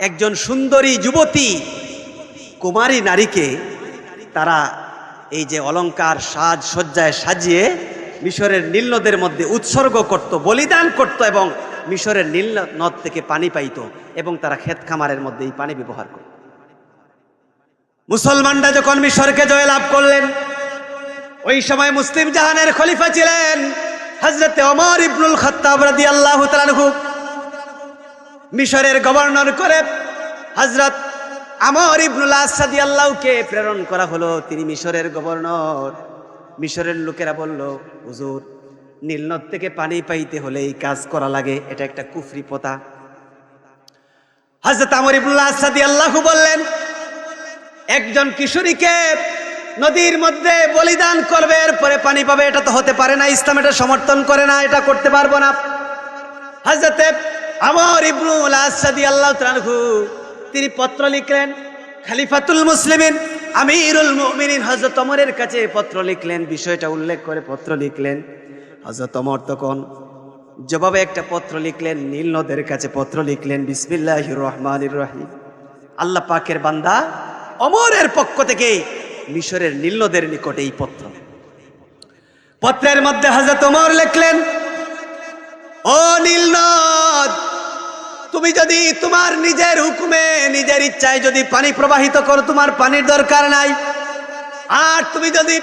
একজন সুন্দরী যুবতী কুমারী নারীকে তারা এই যে অলংকার, সাজ, সজ্জায় সাজিয়ে মিশরের নীলনদের মধ্যে উৎসর্গ করত, বলিদান করত এবং মিশরের নীল নদ থেকে পানি পাইত এবং তারা ক্ষেত খামারের মধ্যে এই পানি ব্যবহার করত। মুসলমানরা যখন মিশরকে জয়লাভ করলেন, ওই সময় মুসলিম জাহানের খলিফা ছিলেন হজরতে অমর ইবনুল খত্তাব রাদিয়াল্লাহু তাআলাহু মিশরের গভর্নর করে হজরত আমর ইবনুল আসাদি আল্লাহকে প্রেরণ করা হলো। তিনি মিশরের গভর্নর। মিশরের লোকেরা বলল, হুজুর, নীলনদ থেকে পানি পাইতে হলে এই কাজ করা লাগে। এটা একটা কুফরি পোতা। হজরত আমর ইবনুল আসাদি আল্লাহ বললেন, একজন কিশোরীকে নদীর মধ্যে বলিদান করবে, এরপরে পানি পাবে। এটা তো হতে পারে না, ইসলাম এটা সমর্থন করে না, এটা করতে পারব না। হাজরতে আমর ইবনুল আসাদি আল্লাহ তাআলাহু তিনি পত্র লিখলেন, খালিফাতুল মুসলিমিন আমিরুল মুমিনিন হযরত ওমরের কাছে পত্র লিখলেন, বিষয়টা উল্লেখ করে পত্র লিখলেন। হযরত ওমর তখন জবাবে একটা পত্র লিখলেন, নীল নদের কাছে পত্র লিখলেন, বিসমিল্লাহির রহমান রহিম। আল্লাহ পাকের বান্দা অমরের পক্ষ থেকে মিশরের নীল নদের নিকটে এই পত্র। পত্রের মধ্যে হযরত ওমর লিখলেন, ও নীলনদ তুমি যদি তোমার নিজের হুকুমে, নিজের ইচ্ছায় যদি পানি প্রবাহিত করো, তোমার পানির দরকার নাই। আর তুমি যদি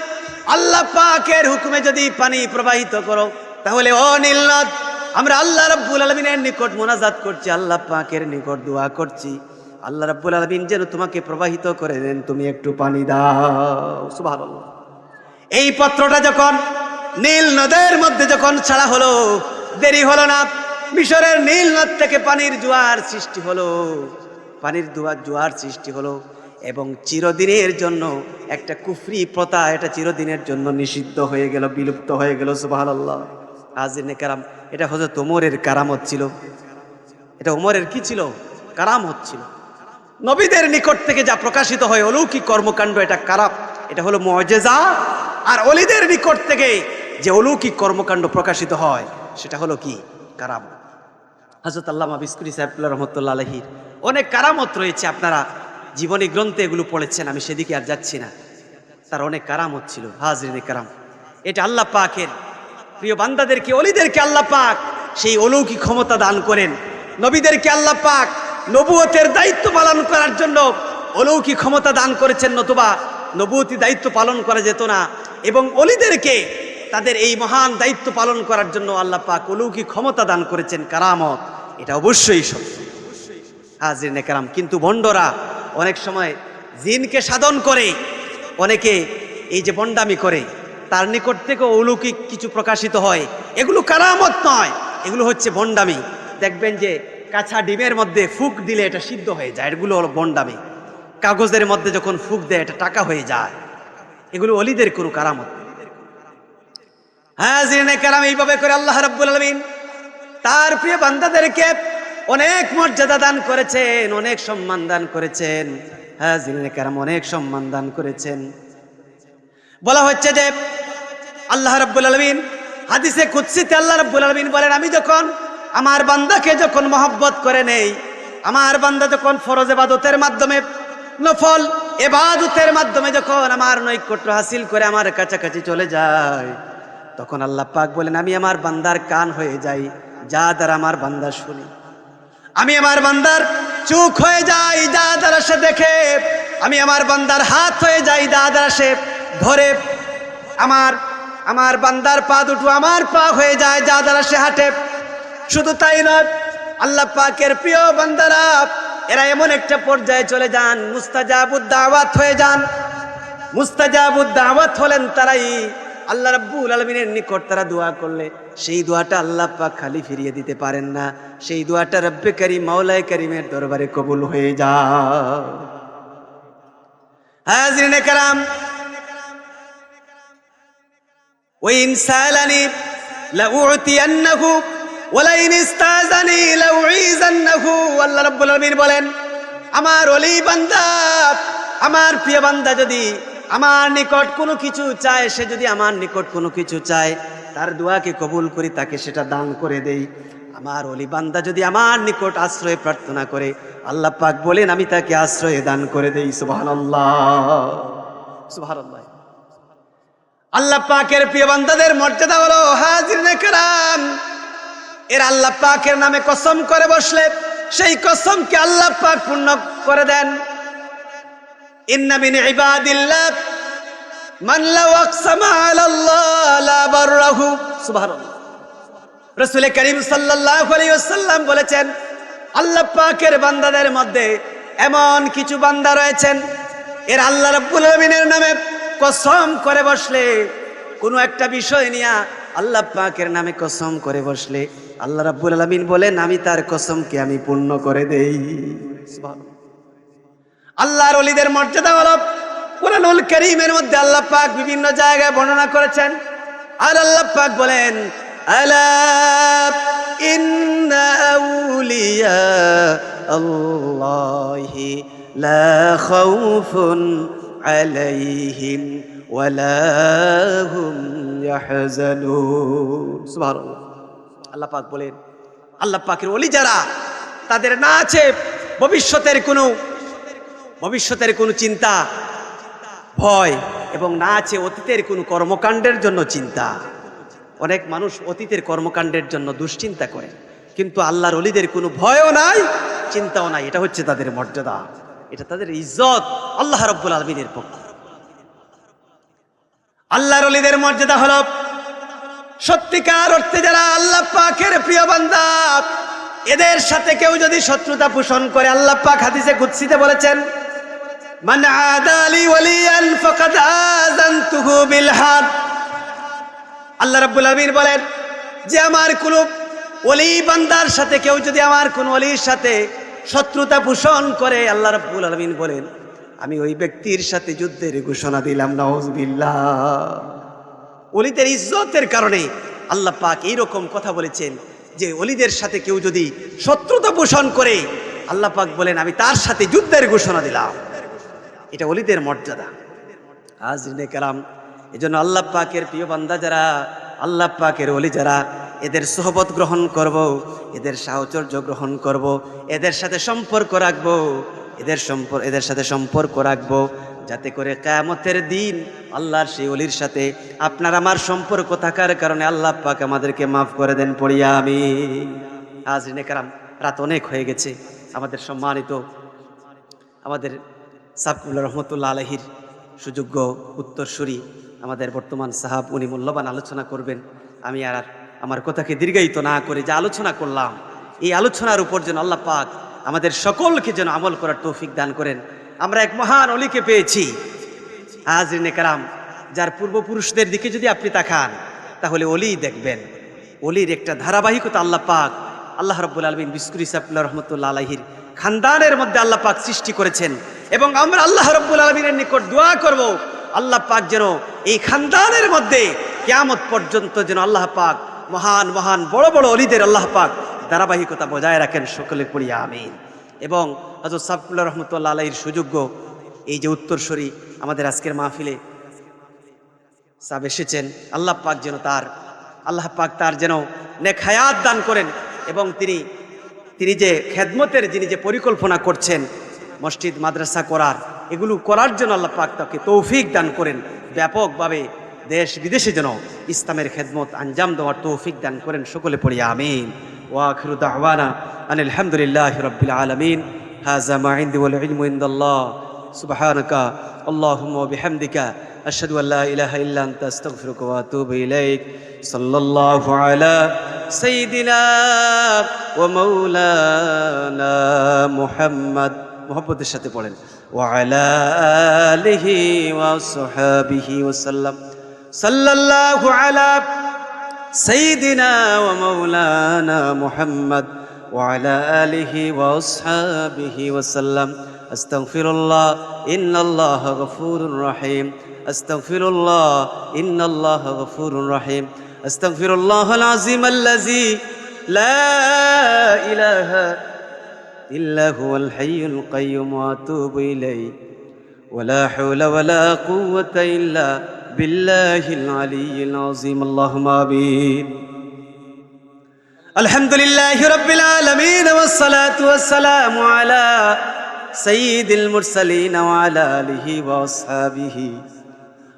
আল্লাহ পাকের হুকুমে যদি পানি প্রবাহিত করো, তাহলে ও নীলনদ আমরা আল্লাহ রাব্বুল আলমিনের নিকট মোনাজাত করছি, আল্লাহ পাকের নিকট দোয়া করছি। আল্লাহ রাব্বুল আলমিন যেন তোমাকে প্রবাহিত করে দেন, তুমি একটু পানি দাও। সুবহানাল্লাহ। এই পত্রটা যখন নীল নদের মধ্যে যখন ছাড়া হলো, দেরি হলো না। মিশরের নীল নদ থেকে পানির জোয়ার সৃষ্টি হলো। পানির দুয়ার জোয়ার সৃষ্টি হলো এবং চিরদিনের জন্য একটা কুফরি প্রথা এটা চিরদিনের জন্য নিষিদ্ধ হয়ে গেল, বিলুপ্ত হয়ে গেল, সুবহানাল্লাহ। হাজির কারাম, এটা হজরত ওমরের কারামত ছিল। এটা ওমরের কি ছিল? কারামত ছিল। নবীদের নিকট থেকে যা প্রকাশিত হয় অলৌকিক কর্মকাণ্ড, এটা কারাম। এটা হলো মজেজা। আর অলিদের নিকট থেকে যে অলৌকিক কর্মকাণ্ড প্রকাশিত হয়, সেটা হলো কি? কারাম। হজরত আল্লামা বিস্কুরি সাহেবুল্লাহ রহমতুল্লাহ আলহির অনেক কারামত রয়েছে, আপনারা জীবনী গ্রন্থে এগুলো পড়েছেন, আমি সেদিকে আর যাচ্ছি না। তার অনেক কারামত ছিল, হাজরিনে কারাম। এটা আল্লাহ পাকের। প্রিয় বান্দাদেরকে, অলিদেরকে আল্লাহ পাক সেই অলৌকিক ক্ষমতা দান করেন। নবীদেরকে আল্লাহ পাক নবুয়তের দায়িত্ব পালন করার জন্য অলৌকিক ক্ষমতা দান করেছেন, নতুবা নবুয়তি দায়িত্ব পালন করা যেত না। এবং অলিদেরকে তাদের এই মহান দায়িত্ব পালন করার জন্য আল্লাহ পাক অলৌকিক ক্ষমতা দান করেছেন, কারামত। এটা অবশ্যই সত্য। হাজির নেকারাম কিন্তু বন্ডরা অনেক সময় জিনকে সাধন করে, অনেকে এই যে বন্ডামি করে, তার নিকট থেকে অলৌকিক কিছু প্রকাশিত হয়। এগুলো কারামত নয়, এগুলো হচ্ছে বন্ডামি। দেখবেন যে কাঁচা ডিমের মধ্যে ফুক দিলে এটা সিদ্ধ হয়ে যায়, এগুলো হলো বন্ডামি। কাগজের মধ্যে যখন ফুক দেয়, এটা টাকা হয়ে যায়। এগুলো অলিদের কোনো কারামত। হ্যাঁ জিনে কারাম, এইভাবে করে আল্লাহ রাব্বুল আলামিন তার প্রিয় বান্দাদেরকে অনেক মর্যাদা দান করেছেন, অনেক সম্মান দান করেছেন। হ্যাঁ অনেক সম্মান দান করেছেন। বলা হচ্ছে যে আল্লাহ রাব্বুল আলামিন হাদিসে কুৎসিতে আল্লাহ রাব্বুল আলামিন বলেন, আমি যখন আমার বান্দাকে যখন মহব্বত করে নেই, আমার বান্দা যখন ফরজ এবাদতের মাধ্যমে নফল এবাদতের মাধ্যমে যখন আমার নৈকট্য হাসিল করে আমার কাছাকাছি চলে যায়, তখন আল্লাহ পাক বলেন, আমি আমার বান্দার কান হয়ে যাই যা দ্বারা আমার বান্দা শুনি। আমি আমার বান্দার চোখ হয়ে যাই, যা দ্বারা সে দেখে। আমি আমার বান্দার হাত হয়ে যাই, যা দ্বারা সে ধরে। আমার আমার বান্দার পা দুটো আমার পা হয়ে যায়, যা দ্বারা সে হাঁটে। শুধু তাই নয়, আল্লাহ পাকের প্রিয় বান্দারা, এরা এমন একটা পর্যায়ে চলে যান মুস্তাজাবুদ্দাওয়াত হয়ে যান। মুস্তাজাবুদ্দাওয়াত হলেন তারাই আল্লাহ রাব্বুল আলমিনের নিকট তারা দোয়া করলে সেই দোয়াটা আল্লাহ পাক খালি ফিরিয়ে দিতে পারেন না সেই দোয়াটা রব্বে করিম মাওলায় করিমের দরবারে কবুল হয়ে যা হাজরিনে কারাম وإن سألني لأعطينه ولئن استاذني لأعيذنه আল্লাহ রাব্বুল আলামিন বলেন আমার অলি বান্দা আমার প্রিয় বান্দা যদি আমার নিকট কোনো কিছু চায়, সে যদি আমার নিকট কোনো কিছু চায়, তার দোয়াকে কবুল করি, তাকে সেটা দান করে দেই। আমার অলি বান্দা যদি আমার নিকট আশ্রয় প্রার্থনা করে, আল্লাহ পাক বলেন, আমি তাকে আশ্রয় দান করে দেই। সুবহানাল্লাহ। আল্লাহ পাকের প্রিয় বান্দাদের মর্যাদা হলো, হাজির নেকরাম এর আল্লাহ পাকের নামে কসম করে বসলে, সেই কসমকে আল্লাহ পাক পূর্ণ করে দেন। ইন্না মিন ইবাদিল্লাহ, মান লাউ আকসামা আলাল্লাহ লা বাররাহু। সুবহানাল্লাহ। রাসূল করিম সাল্লাল্লাহু আলাইহি বলেছেন, আল্লাহ পাকের বান্দাদের মধ্যে এমন কিছু বান্দা রয়েছেন, এর আল্লাহ রাব্বুল আলামিনের নামে কসম করে বসলে, কোনো একটা বিষয় নিয়ে আল্লাহ পাকের নামে কসম করে বসলে, আল্লাহ রাব্বুল আলামিন বলেন, আমি তার কসমকে আমি পূর্ণ করে দেই। সুবহানাল্লাহ। আল্লাহর অলিদের মর্যাদা হলো কোরআনুল করিমের মধ্যে আল্লাহ পাক বিভিন্ন জায়গায় বর্ণনা করেছেন। আর আল্লাহ পাক বলেন, আলা ইন্না আউলিয়া আল্লাহি লা খাউফুন আলাইহিম ওয়ালা হুম বলেন, আল্লাহ পাকের অলি যারা, তাদের না আছে ভবিষ্যতের কোনো ভবিষ্যতের কোনো চিন্তা, ভয় এবং না আছে অতীতের কোনো কর্মকাণ্ডের জন্য চিন্তা। অনেক মানুষ অতীতের কর্মকাণ্ডের জন্য দুশ্চিন্তা করে, কিন্তু আল্লাহর অলিদের কোনো ভয়ও নাই, চিন্তাও নাই। এটা হচ্ছে তাদের মর্যাদা। এটা তাদের ইজ্জত আল্লাহ রব্বুল আলমিনের পক্ষ। আল্লাহর অলিদের মর্যাদা হল সত্যিকার অর্থে যারা আল্লাহ পাকের প্রিয় বান্দা, এদের সাথে কেউ যদি শত্রুতা পোষণ করে, আল্লাহ পাক হাদিসে কুৎসিতে বলেছেন মান আদালি ওয়ালিয়ান ফাকাদ আযানতুহু বিল হাদ। আল্লাহ রাব্বুল আলামিন বলেন, যে আমার কোন ওলি বান্দার সাথে, কেউ যদি আমার কোন ওলির সাথে শত্রুতা পোষণ করে, আল্লাহ রাব্বুল আলামিন বলেন, আমি ওই ব্যক্তির সাথে যুদ্ধের ঘোষণা দিলাম, নাউজুবিল্লাহ। অলিদের ইজ্জতের কারণে আল্লাহ পাক এইরকম কথা বলেছেন, যে অলিদের সাথে কেউ যদি শত্রুতা পোষণ করে, আল্লাহ পাক বলেন, আমি তার সাথে যুদ্ধের ঘোষণা দিলাম। এটা অলিদের মর্যাদা। আজ কালাম এই জন্য আল্লাহ পাকের প্রিয় বান্দা যারা, আল্লাহ পাকের অলি যারা, এদের সোহবত গ্রহণ করব, এদের সাহচর্য গ্রহণ করব, এদের সাথে সম্পর্ক রাখব, এদের সম্পর্ক এদের সাথে সম্পর্ক রাখব, যাতে করে কায়ামতের দিন আল্লাহর সেই অলির সাথে আপনার আমার সম্পর্ক থাকার কারণে আল্লাহ পাক আমাদেরকে মাফ করে দেন পড়িয়া আমি আজ কারাম, রাত অনেক হয়ে গেছে, আমাদের সম্মানিত, আমাদের সাবকুল্লা রহমতুল্লাহ আলহির সুযোগ্য উত্তরসূরি আমাদের বর্তমান সাহাব, উনি মূল্যবান আলোচনা করবেন। আমি আর আমার কথাকে দীর্ঘায়িত না করে যে আলোচনা করলাম, এই আলোচনার উপর যেন আল্লাহ পাক আমাদের সকলকে যেন আমল করার তৌফিক দান করেন। আমরা এক মহান অলিকে পেয়েছি। আজ রিনে কারাম যার পূর্বপুরুষদের দিকে যদি আপনি তাকান, তাহলে অলি দেখবেন। অলির একটা ধারাবাহিকতা আল্লাহ পাক আল্লাহ রব্বুল আলমিন বিস্কুরি সাবুল্লাহ রহমতুল্লাহ আলহির খানদানের মধ্যে আল্লাহ পাক সৃষ্টি করেছেন। এবং আমরা আল্লাহ রব্বুল আলমিনের নিকট দোয়া করব, আল্লাহ পাক যেন এই খানদানের মধ্যে কেয়ামত পর্যন্ত যেন আল্লাহ পাক মহান মহান, বড় বড় অলিদের আল্লাহ পাক ধারাবাহিকতা বজায় রাখেন সকলে পড়িয়া আমিন। এবং হজরত সাবুল্লাহ রহমতুল্লাহ আলহির সুযোগ্য এই যে উত্তরসূরি আমাদের আজকের মাহফিলে সাব এসেছেন, আল্লাহ পাক যেন তার, আল্লাহ পাক তার যেন নেক হায়াত দান করেন এবং তিনি তিনি যে খেদমতের, যিনি যে পরিকল্পনা করছেন মসজিদ মাদ্রাসা করার এগুলো করার জন্য আল্লাহ পাক তাকে তৌফিক দান করেন ব্যাপকভাবে দেশ বিদেশে যেন ইসলামের খেদমত আঞ্জাম দেওয়ার তৌফিক দান করেন সকলে পড়িয়া আমিন ওয়াখিরু দাওয়ানা আনিল আলহামদুলিল্লাহ রাব্বিল আলামিন হাযা মা ইনদি ওয়াল ইলমু ইনদাল্লাহ সুবহানাকা আল্লাহুম্মা ওয়া বিহামদিকা أشهد أن لا إله إلا أنت أستغفرك وأتوب إليك صلى الله على سيدنا ومولانا محمد محبت الشتي بولن وعلى آله وصحابه وسلم صلى الله على سيدنا ومولانا محمد وعلى آله وأصحابه وسلم أستغفر الله إن الله غفور رحيم أستغفر الله إن الله غفور رحيم أستغفر الله العظيم الذي لا إله إلا هو الحي القيوم وأتوب إليه. ولا حول ولا قوة إلا بالله العلي العظيم. اللهم آمين. الحمد لله رب العالمين والصلاة والسلام على سيد المرسلين وعلى آله وأصحابه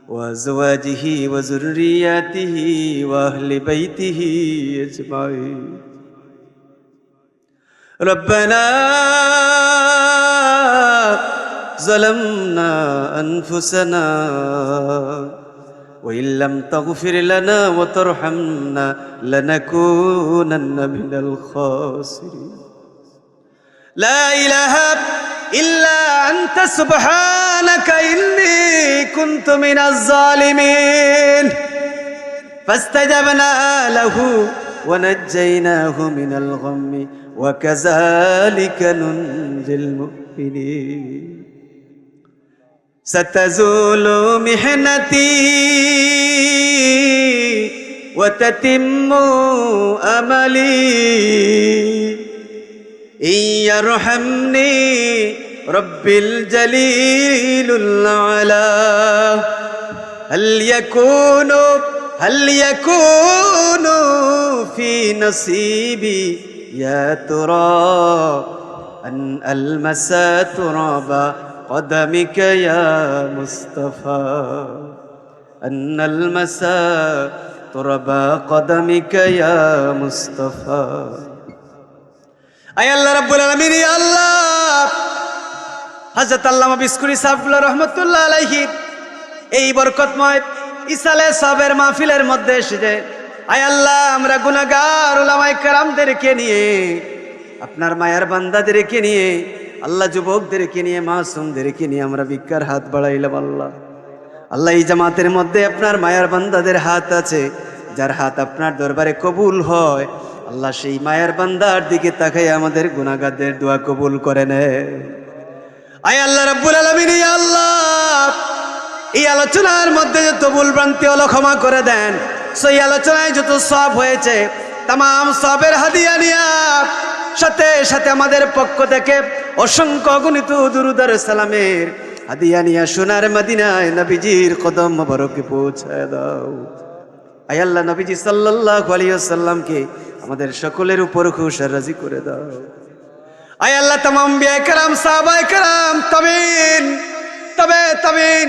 وأزواجه وذرياته وأهل بيته أجمعين. ربنا ظلمنا أنفسنا وإن لم تغفر لنا وترحمنا لنكونن من الخاسرين. لا إله إلا أنت سبحانك إني كنت من الظالمين. فاستجبنا له. ونجيناه من الغم وكذلك ننجي المؤمنين. ستزول محنتي وتتم أملي. إن يرحمني رب الجليل العلا هل يكون هل يكون نصيبي يا ترى أن ألمس تراب قدمك يا مصطفى أن ألمس تراب قدمك يا مصطفى أي الله رب العالمين يا الله হজরত আল্লামা বিস্কুরি সাহফুল্লাহ রহমতুল্লাহ আলাইহি এই বরকতময় ইসালে সাবের মাহফিলের মধ্যে এসেছে আয় আল্লাহ, আমরা গুনাগার ওলামাই কারামদেরকে নিয়ে, আপনার মায়ার বান্দাদেরকে নিয়ে, আল্লাহ যুবকদেরকে নিয়ে, মাসুমদেরকে নিয়ে আমরা ভিক্ষার হাত বাড়াইলাম আল্লাহ। আল্লাহ এই জামাতের মধ্যে আপনার মায়ার বান্দাদের হাত আছে, যার হাত আপনার দরবারে কবুল হয়, আল্লাহ সেই মায়ার বান্দার দিকে তাকাই আমাদের গুনাগারদের দোয়া কবুল করে নেয় আয় আল্লাহ রাব্বুল আলামিন আল্লাহ, এই আলোচনার মধ্যে যত ভুল ভ্রান্তি হলো ক্ষমা করে দেন। সেই আলোচনায় যত সব হয়েছে তাম সবের হাদিয়া নিয়া, সাথে সাথে আমাদের পক্ষ থেকে অসংখ্য গণিত দুরুদার সালামের হাদিয়া নিয়া সোনার মদিনায় নবীজির কদম বরকে পৌঁছায় দাও। আয় আল্লাহ নবীজি সাল্লাল্লাহু আলাইহি ওয়াসাল্লামকে আমাদের সকলের উপর খুশার রাজি করে দাও। আয় আল্লাহ তামাম বিয়া কালাম তবিন, তবে তবিন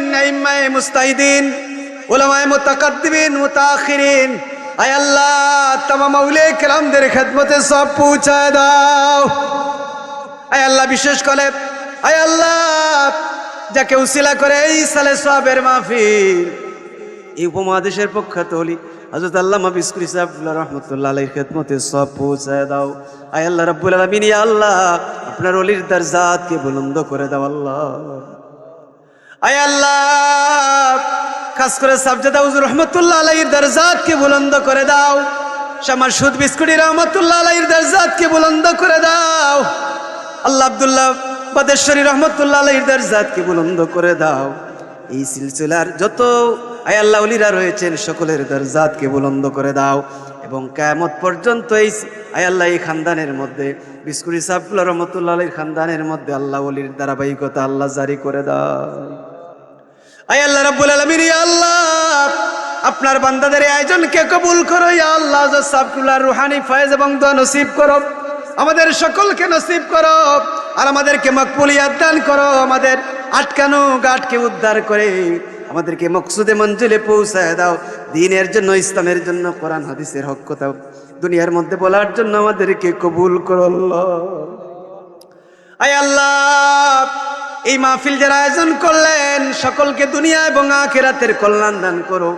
মুস্তাহিদিন উলামায়ে মুতাকাদ্দিমিন মুতাআখিরিন আয় আল্লাহ, তামাম আউলিয়া কালামদের খেদমতে সব পৌঁছায় দাও। আয় আল্লাহ, বিশেষ করে, আয় আল্লাহ, যাকে উসিলা করে, এই সালে সবের মাহফিল। এই উপমহাদেশের প্রখ্যাত হলি হজরত আল্লাহ বিস্কুরি সাহেবুল্লাহ রহমতুল্লাহ আলাইহির খেদমতে সব পৌঁছায় দাও। আয় আল্লাহ, রাব্বুল আলামিন আল্লাহ, আপনার অলির দরজাতকে বুলন্দ করে দাও, আল্লাহ। আয় আল্লাহ খাস করে সাবজাদা হুজুর রহমতুল্লাহ আলাইহির দরজাতকে বুলন্দ করে দাও। শামার সুদ বিস্কুটি রহমতুল্লাহ আলাইহির দরজাতকে বুলন্দ করে দাও। আল্লাহ আব্দুল্লাহ বাদেশ্বরী রহমতুল্লাহ আলাইহির দরজাতকে বুলন্দ করে দাও। এই সিলসিলার যত আয় আল্লাহ উলিরা রয়েছেন, সকলের দরজাতকে বুলন্দ করে দাও। এবং কেয়ামত পর্যন্ত এই আয় আল্লাহ এই খানদানের মধ্যে বিস্কুরি সাফুল্লাহ রহমতুল্লাহ আলীর খানদানের মধ্যে আল্লাহ অলির ধারাবাহিকতা আল্লাহ জারি করে দাও। আল্লাহ রাব্বুল আলামিন, ইয়া আল্লাহ। আপনার বান্দাদের এই আয়োজনকে কবুল করো, ইয়া আল্লাহ। সাফুল্লাহ রুহানি ফয়েজ এবং দোয়া নসিব করো। আমাদের সকলকে নসিব করো আর আমাদেরকে মকবুলিয়াত দান করো। আমাদের আটকানো গাটকে উদ্ধার করে আমাদেরকে মকসুদে মঞ্জিলে পৌঁছায় দাও। দিনের জন্য, ইসলামের জন্য, কোরআন, হাদিসের হক কথা দুনিয়ার মধ্যে বলার জন্য আমাদেরকে কবুল করো আল্লাহ। আয় আল্লাহ। এই মাহফিল যারা আয়োজন করলেন, সকলকে দুনিয়া এবং আখেরাতের কল্যাণ দান করো।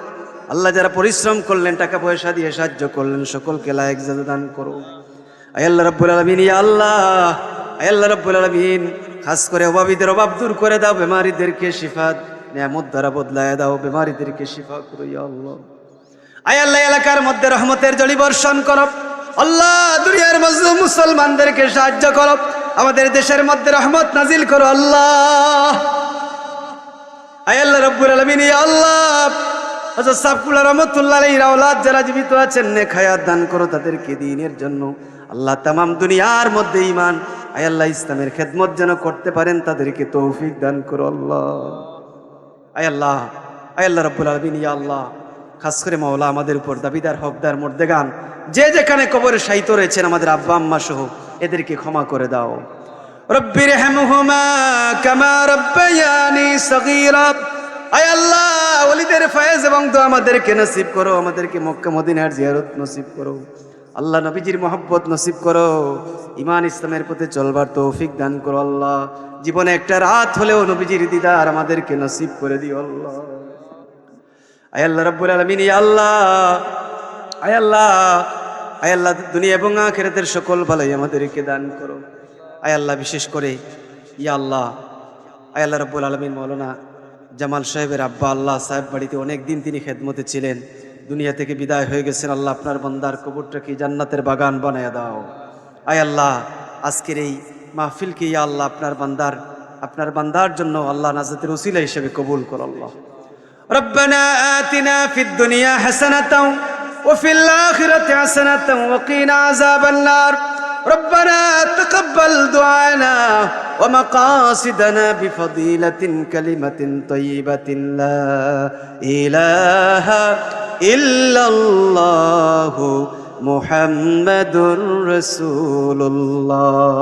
আল্লাহ যারা পরিশ্রম করলেন, টাকা পয়সা দিয়ে সাহায্য করলেন, সকলকে লায়ক দান করো। আল্লাহ রব্বুল আলমিন, ইয়া আল্লাহ। আল্লাহ রব্বুল আলমিন, খাস করে অভাবীদের অভাব দূর করে দাও, বেমারিদেরকে শিফাত নিয়ামত দ্বারা বদলায় দাও, বেমারিদেরকে শিফা করো, ইয়া আল্লাহ। আয় আল্লাহ, এলাকার মধ্যে রহমতের জলি বর্ষণ করো। আল্লাহ, দুনিয়ার মুসলমানদেরকে সাহায্য করো। আমাদের দেশের মধ্যে রহমত নাজিল করো আল্লাহ। আয় আল্লাহ রব্বুল আল্লাহ। যারা জীবিত আছেন দান তাদেরকে দিনের জন্য। আল্লাহ তামাম দুনিয়ার মধ্যে ইমান আয় আল্লাহ ইসলামের খেদমত যেন করতে পারেন, তাদেরকে তৌফিক দান করো আল্লাহ। আয় আল্লাহ আয় আল্লাহ আলমিন আল্লাহ। খাস করে মাওলা আমাদের উপর দাবিদার, হকদার, মর্দেগান, যে যেখানে কবরে সাহিত্য রয়েছেন আমাদের আব্বা, আম্মা সহ এদেরকে ক্ষমা করে দাও। রব্বির হেমহুমা কামা রব্বায়ানি সগীরা। আয় আল্লাহ, ওলিদের ফয়েজ এবং তো আমাদেরকে নসিব করো, আমাদেরকে মক্কা মদিনার জিয়ারত নসিব করো। আল্লাহ নবীজির মোহব্বত নসিব করো। ইমান ইসলামের পথে চলবার তৌফিক দান করো আল্লাহ। জীবনে একটা রাত হলেও নবীজির দিদার আমাদেরকে নসিব করে দিও আল্লাহ। আয় আল্লাহ রব্বুল আলমিন আল্লাহ। আয় আল্লাহ আয় আল্লাহ দুনিয়া এবং আখেরাতের সকল ভালোই আমাদেরকে দান করো আয় আল্লাহ বিশেষ করে ইয়া আল্লাহ আয় আল্লাহ রব্বুল আলমিন মৌলানা জামাল সাহেবের আব্বা আল্লাহ সাহেব বাড়িতে অনেক দিন তিনি খেদমতে ছিলেন দুনিয়া থেকে বিদায় হয়ে গেছেন আল্লাহ আপনার বন্দার কবরটাকে জান্নাতের বাগান বানায় দাও আয় আল্লাহ আজকের এই মাহফিলকে ইয়া আল্লাহ আপনার বান্দার আপনার বান্দার জন্য আল্লাহ নাজাতের ওসিলা হিসেবে কবুল কর আল্লাহ ربنا آتنا في الدنيا حسنة وفي الآخرة حسنة وقنا عذاب النار. ربنا تقبل دعانا ومقاصدنا بفضيلة كلمة طيبة. لا إله إلا الله محمد رسول الله.